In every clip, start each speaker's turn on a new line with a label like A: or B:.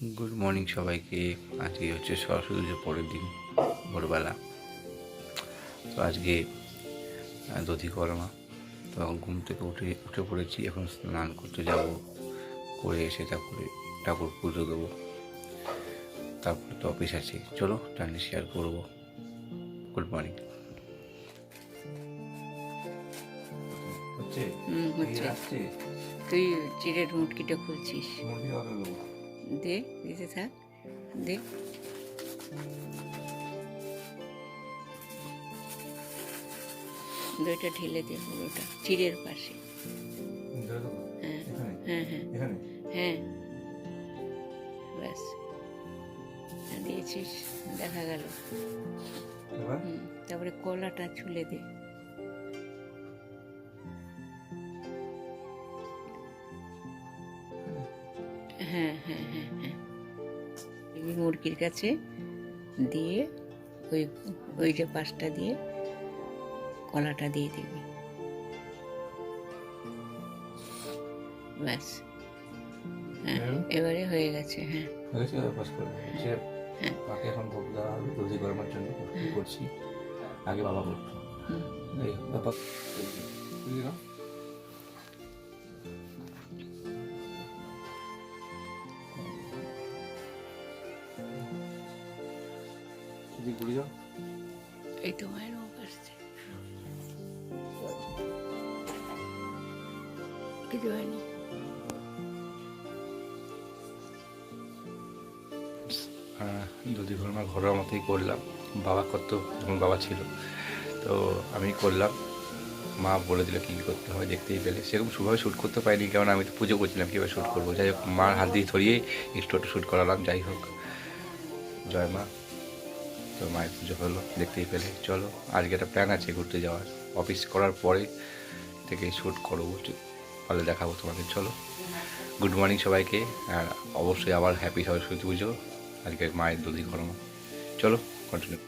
A: Good morning সবাইকে। আজকে হচ্ছে সরস্বতী পুজোর পরের দিন ভোরবেলা। তো আজকে দধি করমা। তো ঘুম থেকে উঠে উঠে পড়েছি এখন স্নান করতে যাব করে এসে তারপরে ঠাকুর পুজো দেবো। তারপর তো অফিস আছে। চলো টাইমে শেয়ার করব। গুড মর্নিং হচ্ছে?
B: হুম, হচ্ছে। তুই চিড়ের মুটকিটা খুলছিস। দে দিতে থাক দে। দইটা ঢেলে দে পুরোটা চিড়ের পাশে। হ্যাঁ হ্যাঁ হ্যাঁ। হ্যাঁ। ব্যাস। দিয়েছিস দেখা গেল। হুম, তারপরে কলাটা ছুলে দে। মুরগির কাছে দিয়ে ওই ওই যে পাশটা দিয়ে কলাটা দিয়ে দিবি। ব্যাস। হ্যাঁ এবারে হয়ে গেছে হ্যাঁ। হ্যাঁ।
A: মাকে এখন ভোগ দেওয়া হবে গরমের জন্য করছি। আগে বাবা করতো। এই
B: কিছু হয়নি।
A: হ্যাঁ, দুধি ঘরমা ঘরোয়া মতোই করলাম বাবা করতো যখন বাবা ছিল তো আমি করলাম। মা বলে দিল কী কী করতে হয় দেখতেই পেলে। সেরকম সুভাবে শ্যুট করতে পারিনি কারণ আমি তো পুজো করছিলাম কীভাবে শ্যুট করব? যাই হোক মার হাত দিয়ে ধরিয়ে একটু একটু শ্যুট করালাম যাই হোক। জয় মা। তো মায়ের পুজো হলো দেখতেই পেলে। চলো আজকে একটা প্ল্যান আছে ঘুরতে যাওয়ার। অফিস করার পরে থেকে শ্যুট করব। ভালো দেখাবো তোমাদের, চলো। গুড মর্নিং সবাইকে, আর অবশ্যই আবার হ্যাপি সরস্বতী পুজো। আজকে মায়ের দুধি গরম। চলো কন্টিনিউ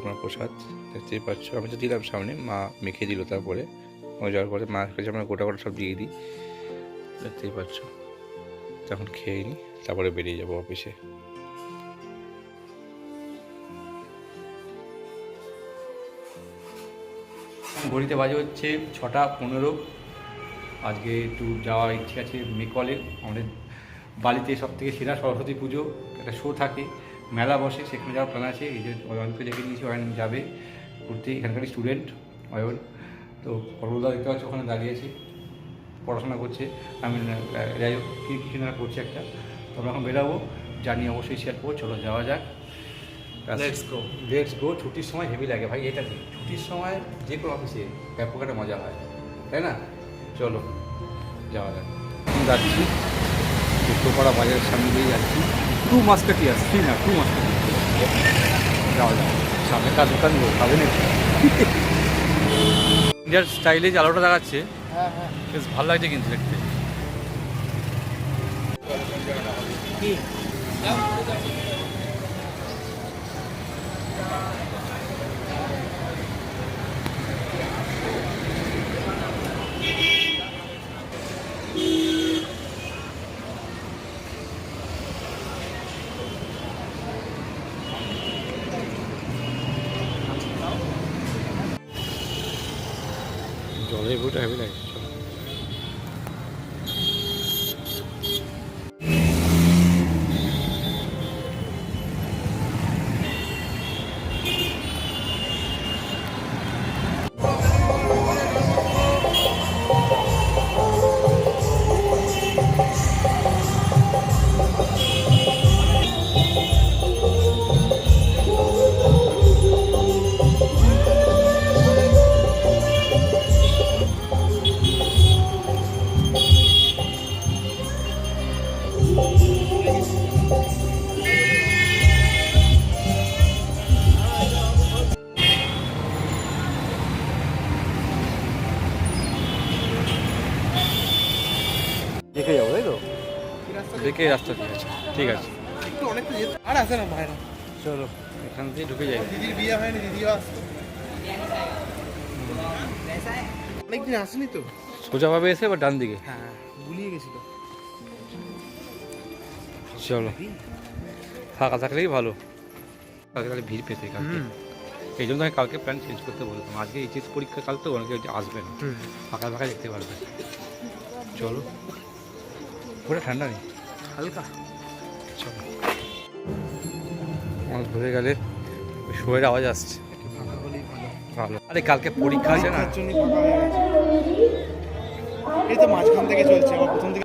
A: আপনার প্রসাদ দেখতেই পাচ্ছ। আমি তো দিলাম সামনে, মা মেখে দিল তারপরে। ওই যাওয়ার পরে মার কাছে আমরা গোটা গোটা সব দিয়ে দিই। দেখতেই পাচ্ছ। তখন খেয়ে নিই তারপরে বেরিয়ে যাব অফিসে। ঘড়িতে বাজে হচ্ছে ছটা পনেরো। আজকে একটু যাওয়ার ইচ্ছে আছে মেকলে। আমাদের বালিতে সব থেকে সেরা সরস্বতী পুজো। একটা শো থাকে, মেলা বসে, সেখানে যাওয়ার প্ল্যান আছে। এই যে অয়নকে দেখে নিয়েছি, অয়ন যাবে ঘুরতে। এখানকার স্টুডেন্ট অয়ন। তো পর্বদা দেখতে পাচ্ছি ওখানে দাঁড়িয়েছে পড়াশোনা করছে। আমি যাই হোক কী কিছু না করছে একটা। তো আমরা এখন বেরাবো জানি অবশ্যই শেয়ার করব চলো যাওয়া যাক।
C: Let's go.
A: লেটস গো ছুটির সময় হেভি লাগে ভাই এটা ঠিক ছুটির সময় যে কোনো অফিসে ব্যাপক একটা মজা হয় তাই না? চলো যাওয়া যাক। যাচ্ছি উত্তরপাড়া বাজারের সামনে দিয়ে যাচ্ছি। টু মাস্কাটিয়াস থ্রি না টু মাস্কাটিয়াস যাওয়া যাক। সামনে কাজ দোকান গো খাবে নাকি? ইন্ডিয়ার স্টাইলে যে আলোটা দেখাচ্ছে বেশ ভালো লাগছে কিন্তু দেখতে। জলের দেখে রাস্তা ঠিক আছে। ঠিক আছে।
C: আর আসে না ভাইরা
A: চলো এখান থেকে ঢুকে যাই।
C: দিদির বিয়ে হয়নি দিদিও আসছে অনেকদিন আসেনি তো।
A: সোজাভাবে এসে বা ডান দিকে।
C: হ্যাঁ গুলিয়ে গেছিল।
A: চলো। ফাঁকা থাকলেই ভালো। কালকে তাহলে ভিড় পেতে কালকে। এই জন্য আমি কালকে প্ল্যান চেঞ্জ করতে বলতাম আজকে এইচএস পরীক্ষা কাল তো অনেকে আসবে না। ফাঁকা ফাঁকা দেখতে পারবে। চলো। পুরো ঠান্ডা নেই।
C: হালকা।
A: চলো। আমার ধরে গেলে শোয়ের আওয়াজ আসছে।
C: ভালো।
A: আরে কালকে পরীক্ষা আছে না?
C: এই তো মাঝখান থেকে চলছে আবার প্রথম থেকে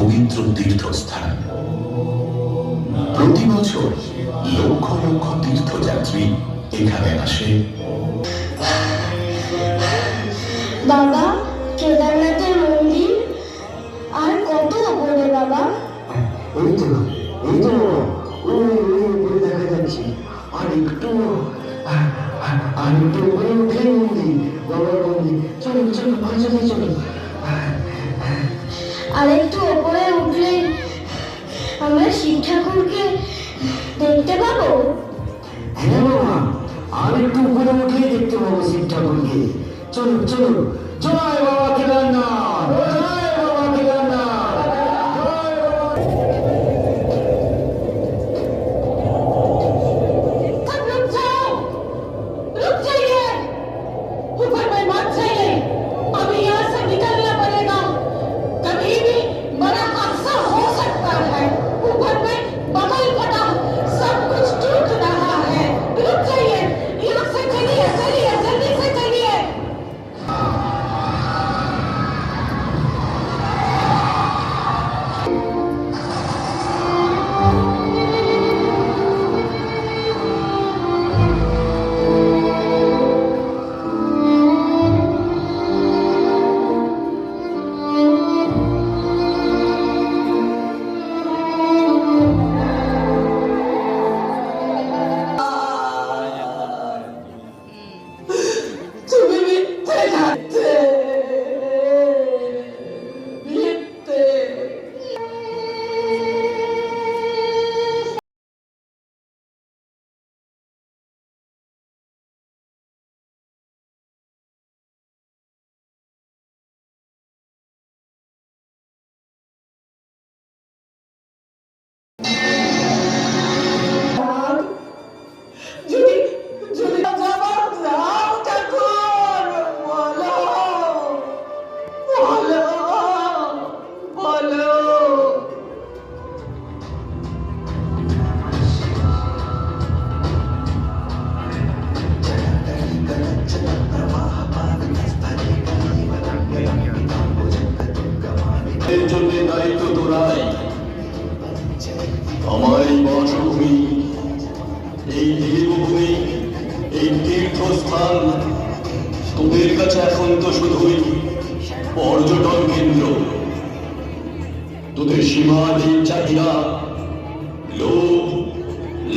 D: পবিত্র তীর্থস্থান প্রতি বছর লক্ষ লক্ষ তীর্থযাত্রী এখানে আসে।
E: বাবা দেখতে পাবো
D: চলুন চলুন। চলো চলো জয় বাবা কেদারনাথ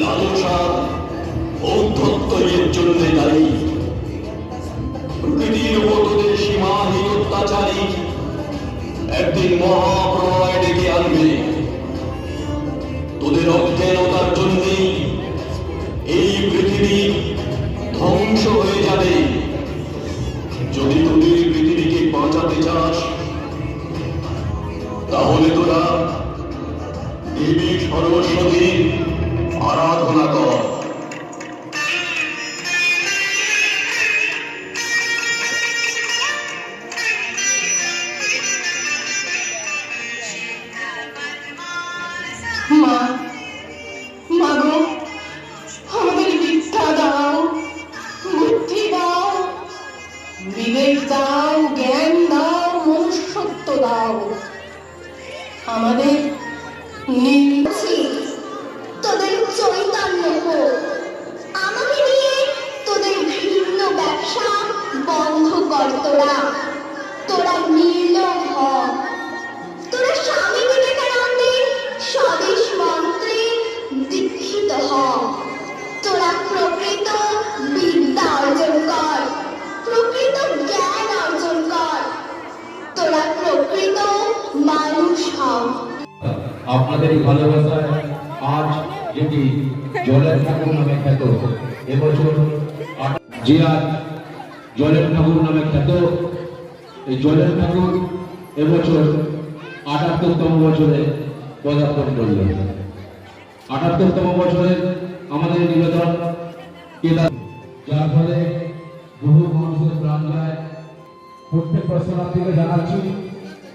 D: লালসা ঔদ্ধত্য এর জন্য দায়ী। প্রকৃতির উপর তোদের সীমাহীন অত্যাচারী একদিন মহাপ্রলয় ডেকে আনবে। তোদের অজ্ঞানতার জন্যেই এই পৃথিবী ধ্বংস হয়ে যাবে। যদি তোদের পৃথিবীকে বাঁচাতে চাস, তাহলে তোরা দেবী সরস্বতীর আরাধনা কর
E: মা তোরা তোরা নির্লোভ তোরা স্বামী বিবেকানন্দের স্বদেশ মন্ত্রে দীক্ষিত হ তোরা প্রকৃত বিদ্যা অর্জন কর, প্রকৃত জ্ঞান অর্জন কর। তোরা প্রকৃত মানুষ হও।
F: আপনাদের ভালোবাসায় আজ যেটি জলের ঠাকুর নামে খ্যাত। এবছর আট- জলের ঠাকুর নামে খ্যাত। এই জলের ঠাকুর এবছর আটাত্তরতম বছরে পদার্পণ করল। আটাত্তরতম বছরে আমাদের নিবেদন কেদার যার ফলে বহু মানুষের প্রাণ যায়। প্রত্যেক দর্শনার্থীকে জানাচ্ছি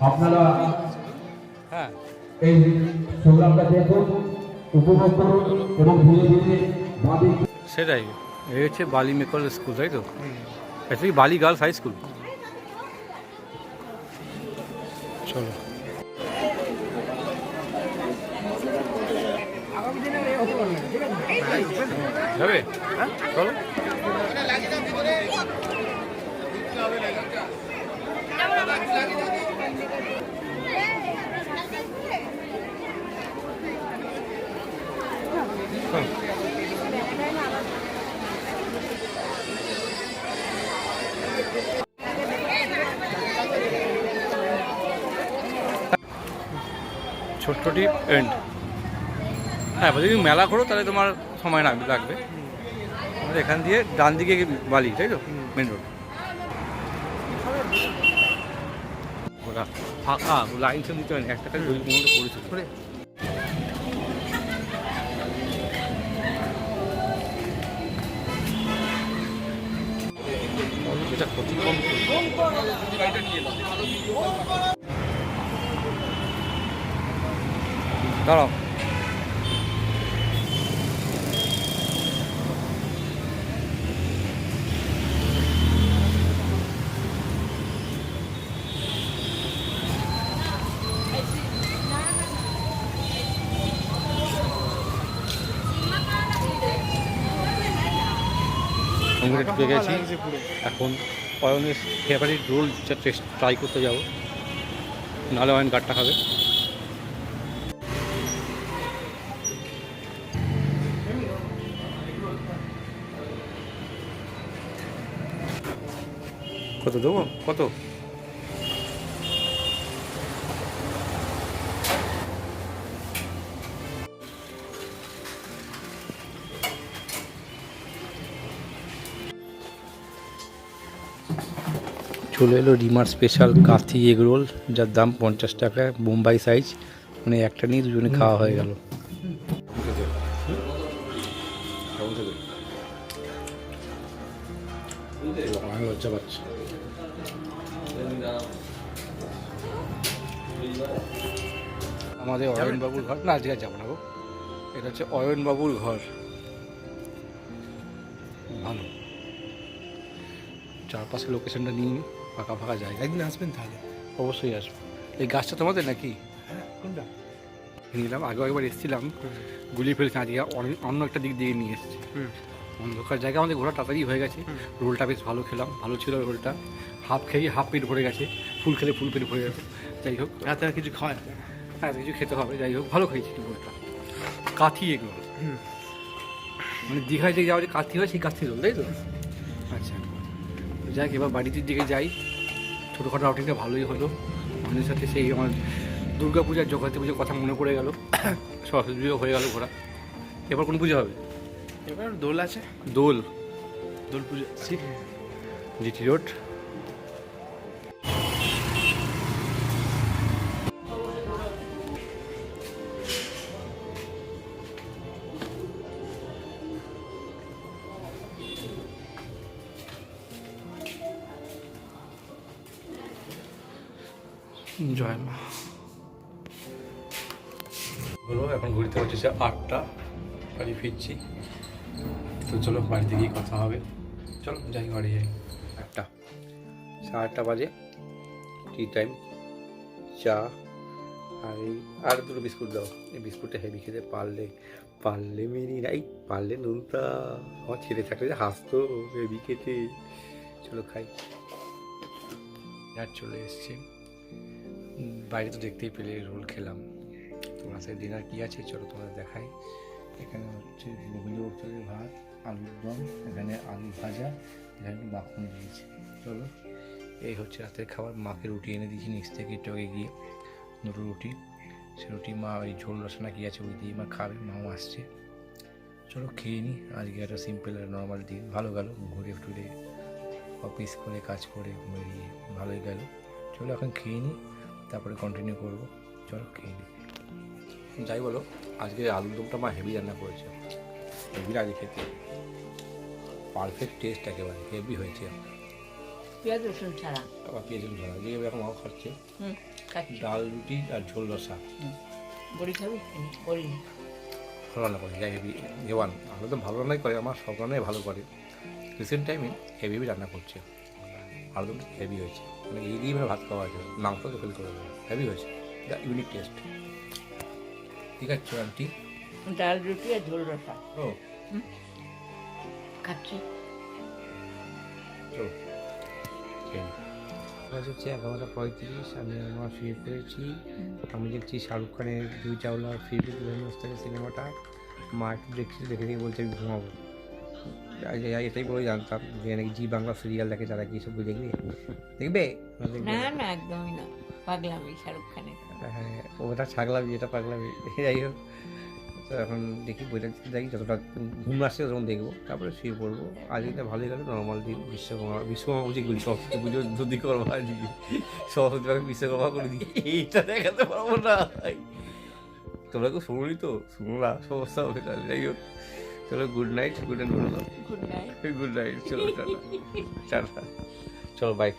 F: আপনারা
A: হ্যাঁ।
F: এই প্রোগ্রামটা দেখুন উপভোগ করুন এবং ধীরে ধীরে
A: সেটাই এই হচ্ছে বালি মেকল স্কুল তাই তো? অ্যাকচুয়ালি বালি গার্লস হাই স্কুল চলো যাবে চলো ছোট্ট এন্ড হ্যাঁ যদি মেলা করো, তাহলে তোমার সময় না লাগবে। এখান দিয়ে ডান দিকে বালি, তাই তো? মেন রোড ওরা ফাঁকা লাইন সব দিতে হয় একটা পড়েছে। করে দাঁড়াও। আমরা ঢুকে গেছি এখন অয়নের ফেভারিট রোল টেস্ট ট্রাই করতে যাব। নাহলে অয়ন গাটটা খাবে। কত দেবো? কত? চলে এলো রিমার স্পেশাল কাঁথি এগ রোল, যার দাম পঞ্চাশ টাকা বোম্বাই সাইজ মানে একটা নিয়ে দুজনে খাওয়া হয়ে গেল। আমাদের অয়নবাবুর ঘর? না আজকে যাব না গো। এটা হচ্ছে অয়নবাবুর ঘর। ভালো। চারপাশে লোকেশনটা নিয়ে নিই ফাঁকা ফাঁকা জায়গা।
C: একদিন আসবেন তাহলে।
A: অবশ্যই আসব। এই গাছটা তোমাদের নাকি?
C: কোনটা?
A: নিলাম আগে একবার এসেছিলাম। গুলিয়ে ফেলেছি আজকে অন্য একটা দিক দিয়ে নিয়ে এসেছি। অন্ধকার জায়গা আমাদের ঘোরা তাড়াতাড়ি হয়ে গেছে। রোলটা বেশ ভালো খেলাম ভালো ছিল রোলটা। হাফ খেয়ে হাফ পেট ভরে গেছে ফুল খেলে ফুল পেট ভরে গেছে। যাই হোক
C: রাতে আর কিছু খাওয়ায়
A: হ্যাঁ কিছু খেতে হবে যাই হোক ভালো খেয়েছি রোলটা কাথি এগুলো। মানে দীঘায় যে যাওয়া যে কাথি হয় সেই কাথি রোল তাই তো? আচ্ছা। যাক এবার বাড়িতে দিকে যাই। ছোটোখাটো আউটিংটা ভালোই হলো। আমাদের সাথে সেই আমার দুর্গা পূজার জগন্নাথ পুজোর কথা মনে পড়ে গেল। সরস্বতী পুজো হয়ে গেল ঘোরা। এবার কোন পুজো হবে?
C: এবার দোল আছে।
A: দোল।
C: দোল পুজো।
A: GT road. জয় মা হলো এখন ঘুরতে হচ্ছে আটটা, বাড়ি ফিরছি। তো চলো বাড়িতে গিয়ে কথা হবে। চলো, যাই বাড়ি যাই। আটটা, সাড়ে আটটা বাজে। টি টাইম চা, আর এই, আর দুটো বিস্কুট দাও। এই বিস্কুটটা হেভি খেতে পারলে পারলে মেরি এই পারলে নুনটা আমার ছেলে থাকলে যে হাসতো হেভি খেতে। চলো, খাই। আর চলে এসছে। বাইরে তো দেখতেই পেলে, রোল খেলাম। তোমার সাথে ডিনার কী আছে? চলো তোমরা দেখাই। এখানে হচ্ছে চালের ভাত, আলুর দম, এখানে আলু ভাজা, এখানে মাখন দিয়েছে। চলো, এই হচ্ছে রাতের খাবার। মাকে রুটি এনে দিয়েছি নিচ থেকে টকে গিয়ে দুটো রুটি। সে রুটি মা, ওই ঝোল রসনা কী আছে ওই দিয়ে মা খাবে, মাও আসছে। চলো খেয়ে নিই আজকে একটা সিম্পল আর নর্মাল দিন। ভালো গেল, ঘুরে টুরে অফিস করে, কাজ করে বেরিয়ে ভালোই গেল। চলো এখন খেয়ে নিই তারপরে কন্টিনিউ করব। চলো খেয়ে নিই যাই বলো আজকে আলুর দমটা মা হেভি রান্না করেছে। হেভি লাগে খেতে। পারফেক্ট টেস্ট একেবারে হেভি হয়েছে।
B: পেঁয়াজ রসুন ছাড়া।
A: আবার পেঁয়াজ ধরা যেভাবে এখন মাও খাচ্ছে। ডাল রুটি আর ঝোল রসা।
B: বড়ি খাবি? বড়ি
A: ভালো রান্না করে যাই হেভি হেওয়ান আলু তো ভালো রান্নাই করে আমার সব রান্নাই ভালো করে। রিসেন্ট টাইমে হেভি হেভি রান্না করছে। আলু হেভি হয়েছে। মানে এই দিয়ে ভাত খাওয়া হয়েছে। মাংস তো ফেল করে হেভি হয়েছে। ইউনিক টেস্ট ঠিক আছে আন্টি
B: ডাল রুটি আর ঝোল রসা।
A: ও।
B: খাচ্ছি।
A: খেয়ে হচ্ছে এগারোটা পঁয়ত্রিশ আমি আমার শুয়ে পড়েছি আমি দেখছি শাহরুখ খানের দুই চাওলা দুই সিনেমাটা মা একটু দেখছি দেখে দেখে বলছে আমি ঘুমাবো। এটাই বলে জানতাম যে নাকি জি বাংলা সিরিয়াল দেখে তারা কি সব দেখবি দেখবে? না
B: না একদমই না। পাগলামি শাহরুখ খানের।
A: হ্যাঁ ওটা ছাগলামি এটা পাগলামি যাই হোক। তো এখন দেখি বইটা দেখি যতটা ঘুম আসছে তখন দেখব। তারপরে শুয়ে পড়ব। আজকে ভালোই গেল নর্মাল দিন। বিশ্বকর্মা বিশ্বকর্মা বুঝে গেলি সরস্বতী পুজো যদি করব আজকে সরস্বতী পুজো বিশ্বকর্মা করে দিই এইটা দেখাতে পারব না তোমরা তো শুনলি তো? শুনো না সমস্যা হবে তাহলে যাই হোক। চলো good night good night
B: good night
A: good night চলো টাটা। টাটা চলো বাই